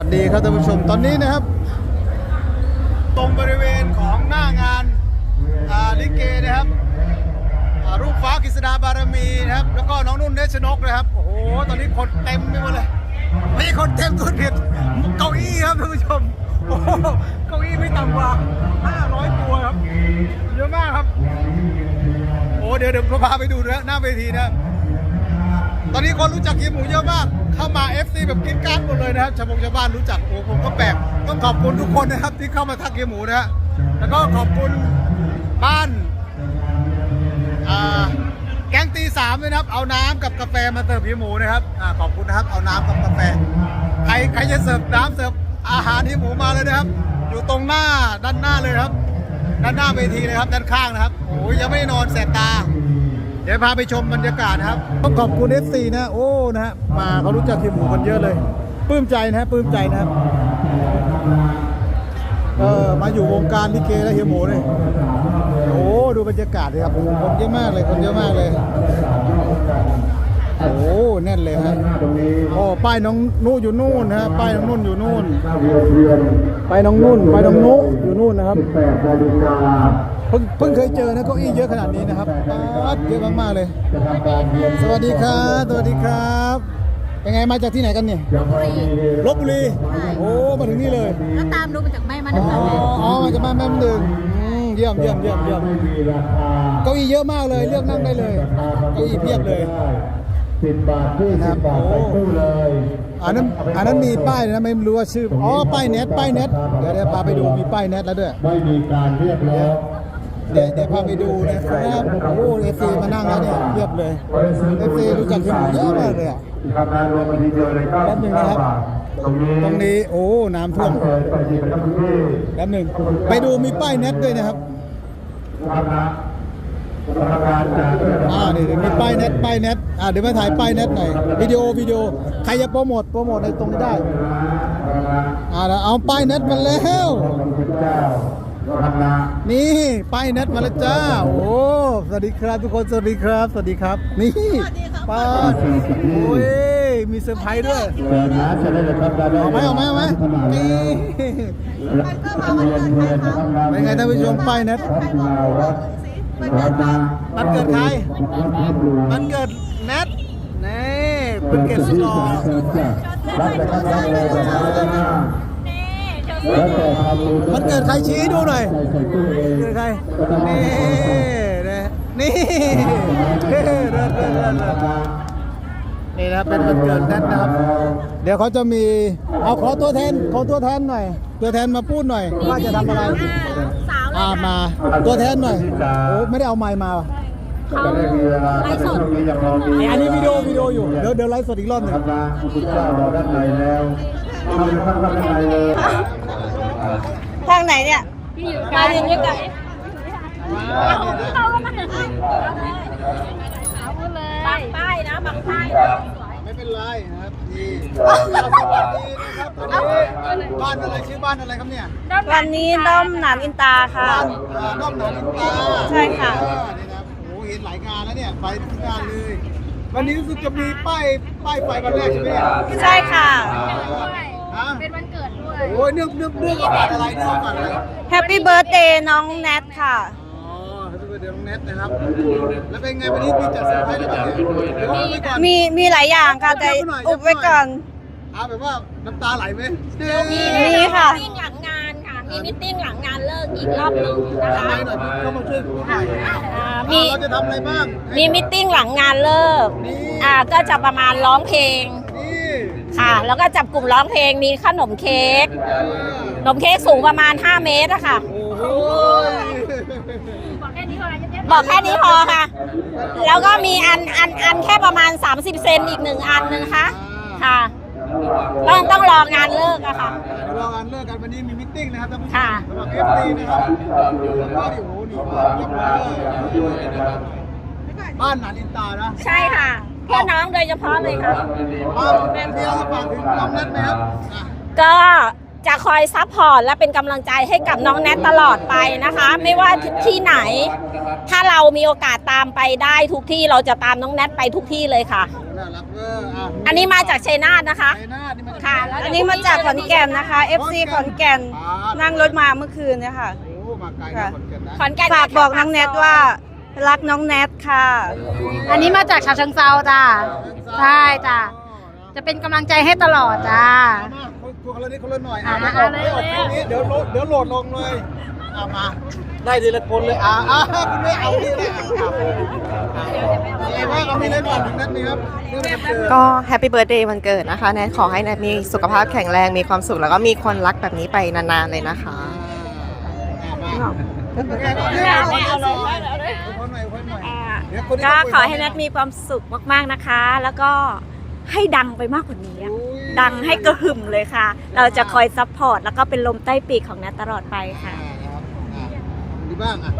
สวัสดีครับท่านผู้ชมตอนนี้นะครับ ตรงบริเวณของหน้างานอาลิเกนะครับรูปฟ้ากฤษดาบารมีนะครับ แล้วก็น้องนุ่นเนชนกนะครับโอ้โหตอนนี้คนเต็มไปหมดเลยมีคนเต็มทุกทิศเก้าอี้ครับท่านผู้ชมโอ้โหเก้าอี้ไม่ต่ำกว่า500ตัวครับเยอะมากครับโอ้เดี๋ยวเดี๋ยวพาไปดูนะหน้าเวทีนะตอนนี้คนรู้จักเฮีหมูเยอะมาก เข้ามา FC แบบกินการดหมดเลยนะครับชาวบงชาวบ้านรู้จักโอ้ผมก็แปลกต้องขอบคุณทุกคนนะครับที่เข้ามาทักเฮียหมูนะฮะแล้วก็ขอบคุณบ้านอ่าแกงตีสามด้วยนะครับ เอาน้ำกับกาแฟมาเสิร์ฟเฮียหมูนะครับอ่าขอบคุณนะครับ เอาน้ำกับกาแฟ ใครใครจะเสิร์ฟน้ำเสิร์ฟอาหารเฮียหมูมาเลยนะครับ อยู่ตรงหน้าด้านหน้าเลยครับ ด้านหน้าเวทีเลยครับ ด้านข้างนะครับ โอ้ยยังไม่นอนแสบตา ดี๋ยวพาไปชมบรรยากาศครับ ต้องขอบคุณ FC นะ โอ้นะฮะมาเขารู้จักทีมหมูกันเยอะเลยปลื้มใจนะฮะปลื้มใจนะครับเออมาอยู่วงการลิเกแล้วเฮียหมูเลยโอ้ดูบรรยากาศเลยครับคนเยอะมากเลยคนเยอะมากเลยโอ้แน่นเลยฮะโอ้ป้ายน้องนู่อยู่นู่นนะฮะป้ายน้องนุ่นอยู่นู่นป้ายน้องนุ่นป้ายน้องนุอยู่นู่นนะครับ เพิ่งเพิ่งเคยเจอนะเก้าอี้เยอะขนาดนี้นะครับป๊าดเยอะมากๆเลยจะทำการเรียนสวัสดีครับ สวัสดีครับเป็นไงมาจากที่ไหนกันเนี่ยยังไม่มีลบบุรี โอ้ มาถึงนี่เลย ก็ตามดูมาจากแม่มันอ๋อนะคะอ๋อมาจากบ้านแม่หนึ่งอืมเยี่ยมเยี่ยมเยี่ยมเยี่ยมไม่มีราคาเก้าอี้เยอะมากเลย เลือกนั่งได้เลยเก้าอี้เพียบเลยสิบบาทที่สิบบาทไปตู้เลยอันนั้นอันนั้นมีป้ายนะไม่รู้ว่าชื่อ อ๋อ ป้ายเน็ตป้ายเน็ตเดี๋ยวเดี๋ยวพาไปดูมีป้ายเน็ตแล้วด้วย ไม่มีการเรียกแล้ว เดี๋ยวเดี๋ยวพาไปดูนะครับโอ้เอฟซีมานั่งแล้วเนี่ยเพียบเลยเอฟซีรู้จักทีมหมูเยอะมากเลยอะทารวมทีเดียวเลยก้าแป๊บหนึ่งนะครับตรงนี้ตรงนี้โอ้น้ำท่วมเปิดไปดีเป็นทุกที่แป๊บหนึ่งไปดูมีป้ายเน็ตด้วยนะครับทำนะทำงานจากอ่านี่เดี๋ยวมีป้ายเน็ตป้ายเน็ตอ่าเดี๋ยวมาถ่ายป้ายเน็ตหน่อยวิดีโอวิดีโอใครจะโปรโมทโปรโมทในตรงนี้ได้อ่าเอาป้ายเน็ตมาแล้ว นนี่ป้ายเน็ตมาแล้วจ้า โอ้ สวัสดีครับทุกคน สวัสดีครับ สวัสดีครับ นี่ป้าดโอ้ย มีเซอร์ไพรส์ด้วยเปิดร้านจะได้เลยครับได้เอาไหมเอาไหมเอาไหมนี่เป็นไงท่านผู้ชมป้ายเน็ตรับมามันเกิดใครมันเกิดเน็ตนี่เป็นเกิดสุดหล่อรั มรู้มันเกิดใครชี้ให้ดูหน่อยใส่ใส่ตู้เองเกิดใคร นี่นะนี่เฮ้เลิศเลิศเลิศเลิศนี่นะครับเป็นวันเกิดแนทนะครับ เดี๋ยวเขาจะมี เอาขอตัวแทน ขอตัวแทนหน่อย ตัวแทนมาพูดหน่อย ว่าจะทำอะไรสาวอ่ามา ตัวแทนหน่อย โอ้ไม่ได้เอาไม้มาว่ะจะได้มีเวลาช่วงนี้ยังรอมีอันนี้วิดีโอวิดีโออยู่ เดี๋ยวเดี๋ยวไลฟ์สดอีกรอบหนึ่งครับนะคุณเจ้ารอด้านในแล้วเข้าไปข้างด้านในเลย ทางไหนเนี่ยมาเรียนด้วยกันบังป้ายนะบังป้ายนะไม่เป็นไรนะครับนี่สวัสดีนะครับอันนี้บ้านอะไรชื่อบ้านอะไรครับเนี่ยวันนี้ด้อมหนามอินตาค่ะบ้อมหนานอินตาใช่ค่ะนี่นะครับโอ้โหเห็นหลายงานแล้วเนี่ยไปทุกงานเลยวันนี้รู้สึกจะมีป้ายป้ายไฟวันแรกใช่ไหมใช่ค่ะเป็นวันเกิด โอ้ยเนื่องเนื่องเนื่องโอกาสอะไรเนื่องโอกาสอะไรแฮปปี้เบิร์ a เดย์น้องแนทค่ะ อ๋อให้เป็นเดือนน้องเน็ตนะครับ แล้วเป็นไงวันนี้มีจัดเซอร์ไพรส์อะไรบ้างเนี่ยเดี๋ยวเอาไว้ก่อน มีมีหลายอย่างค่ะ แต่อุบไว้ก่อน เอาแบบว่าน้ำตาไหลไหมมีค่ะ มีหลังงานค่ะ มีมิทติ้งหลังงานเลิกอีกรอบหนึงนะทำคะไมหน่อยเข้ามาช่วยพูดหน่อยอ่ามีมีเราจะทำอะไรบ้างมีมิทติ้งหลังงานเลิก นี่อ่า ก็จะประมาณร้องเพลง นี่ค่ะแล้วก็จับกลุ่มร้องเพลงมีขนมเค้กขนมเค้กสูงประมาณ 5 เมตรอะค่ะโอ้โหบอกแค่นี้พอค่ะ แล้วก็มีอันอันอันแค่ประมาณ 30 เซนอีกหนึ่งอันนึงนะคะค่ะ ต้องต้องรองานเลิกอะค่ะ เดี๋ยวเราอันเลิกกันวันนี้มีมิทติ้งนะครับท่านผู้ชมค่ะ สำหรับเอฟซีนะครับแล้วก็โอ้โหนี่มาเยี่ยมเลยบ้านหนานอินตานะ ใช่ค่ะ เพื่อน้องโดยเฉพาะเลยค่ะบ้านเมียฝากถึงน้องนัทไหมครับอะก็จะคอยซัพพอร์ตและเป็นกำลังใจให้กับน้องแนทตลอดไปนะคะ ไม่ว่าที่ไหน ถ้าเรามีโอกาสตามไปได้ทุกที่เราจะตามน้องแนทไปทุกที่เลยค่ะนน่ารักเวอร์อะอันนี้มาจากชัยนาทนะคะชัยนาทนี่มาจากค่ะ แล้วอันนี้มาจากขอนแก่นนะคะ FC ขอนแก่นนั่งรถมาเมื่อคืนเนี่ยค่ะ โอ้มาไกลนะขอนแก่นนะ ขอนแก่นฝากบอกน้องแนทว่า รักน้องแนทค่ะ อันนี้มาจากฉะเชิงเซาจ้าใช่จ้ะจะเป็นกำลังใจให้ตลอดจ้ามาคนคนละนิดคนละหน่อยอะอะไม่ออกเลยไม่ออกเลยตรงนี้เดี๋ยวโหลดเดี๋ยวโหลดลงเลยอะมาได้ทีละคนเลยอะอะคุณไม่เอานี่เลยอะอะยังไงบ้างเอามีเล่นก่อนถึงนั้นนี่ครับเรื่องวันเกิดก็แฮปปี้เบิร์ดเดย์วันเกิดนะคะ แนทขอให้แนทมีสุขภาพแข็งแรงมีความสุขแล้วก็มีคนรักแบบนี้ไปนานๆเลยนะคะ ก็ขอให้แนทมีความสุขมากๆนะคะ แล้วก็ให้ดังไปมากกว่านี้ ดังให้กระหึ่มเลยค่ะ เราจะคอยซัพพอร์ตแล้วก็เป็นลมใต้ปีกของแนทตลอดไปค่ะดีบ้างอะ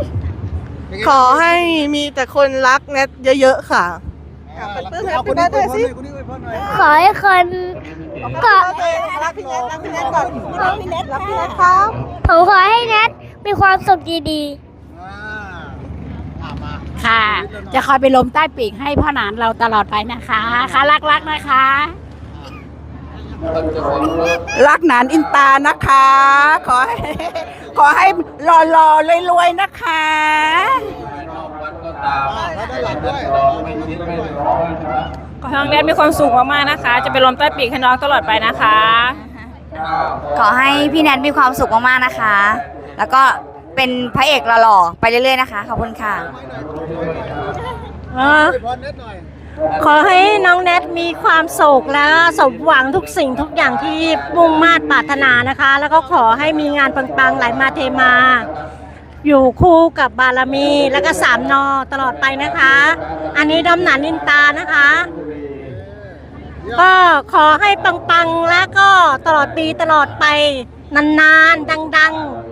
ขอให้มีแต่คนรักแนทเยอะๆค่ะเอาคนนี้คนนี้อวยพรหน่อยขอให้คนก็รักพี่แนทรักพี่แนทก่อนรักพี่แนทรักพี่แนทครับผมขอให้แนท มีความสุขดีอ่าอะมาค่ะจะคอยไปลมใต้ปีกให้พ่อหนานเราตลอดไปนะคะ ค่ะรักๆนะคะ รักหนานอินตานะคะ ขอให้ ขอให้รอรอรวยรวยๆนะคะแล้วด้านหลังด้วยขอให้น้องแนทมีความสุขมากๆนะคะ จะเป็นลมใต้ปีกให้น้องตลอดไปนะคะ ขอให้พี่แนทมีความสุขมากๆนะคะ แล้วก็เป็นพระเอกหล่อๆไปเรื่อยๆนะคะขอบคุณค่ะอวยพรนิดหน่อยขอให้น้องแนทมีความสุขและสมหวังทุกสิ่งทุกอย่างที่มุ่งมา่ปรารถนานะคะ แล้วก็ขอให้มีงานปังๆไหลมาเทมา อยู่คู่กับบารมีแล้วก็สามนอตลอดไปนะคะ อันนี้ดำหนานินตานะคะ ก็ขอให้ปังๆแล้วก็ตลอดปีตลอดไปนานๆดัง ๆ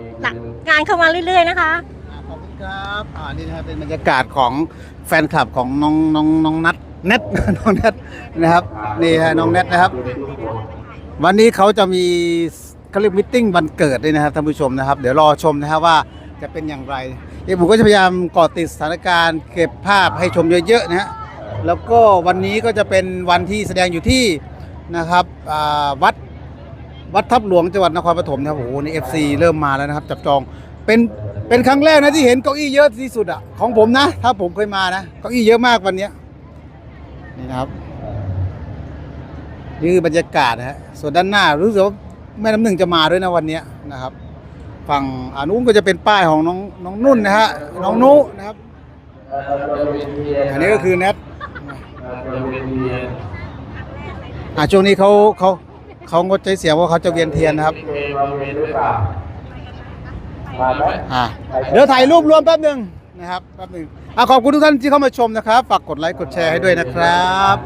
งานเข้ามาเรื่อย ๆ นะคะ ขอบคุณครับอ่านี่นะครับเป็นบรรยากาศของแฟนคลับของน้องน้องน้องนัทเน็ต น้องเน็ตนะครับนี่ฮะน้องเน็ตนะครับ วันนี้เขาจะมีเขาเรียกมิทติ้งวันเกิดด้วยนะครับท่านผู้ชมนะครับ เดี๋ยวรอชมนะครับว่าจะเป็นอย่างไรเดี๋ยวผมก็จะพยายามเกาะติดสถานการณ์เก็บภาพให้ชมเยอะๆนะฮะแล้วก็วันนี้ก็จะเป็นวันที่แสดงอยู่ที่นะครับอ่าวัด วัดทับหลวงจังหวัดนครปฐมนะครับโอ้โหนี่เอฟซีเริ่มมาแล้วนะครับ จับจองเป็นเป็นครั้งแรกนะที่เห็นเก้าอี้เยอะที่สุดอะของผมนะ ถ้าผมเคยมานะเก้าอี้เยอะมากวันเนี้ยนี่นะครับนี่คือบรรยากาศนะฮะส่วนด้านหน้ารู้สึกว่าแม่น้ำหนึ่งจะมาด้วยนะวันเนี้ยนะครับฝั่งอนุ้นก็จะเป็นป้ายของน้องน้องนุ่นนะฮะน้องนุนะครับอันนี้ก็คือแนทอ่าช่วงนี้เขาเขา เขางดใจเสียเพราะเขาจะเวียนเทียนนะครับอ่าเดี๋ยวถ่ายรูปรวมแป๊บหนึ่งนะครับแป๊บหนึ่งอะขอบคุณทุกท่านที่เข้ามาชมนะครับ ฝากกดไลค์กดแชร์ให้ด้วยนะครับ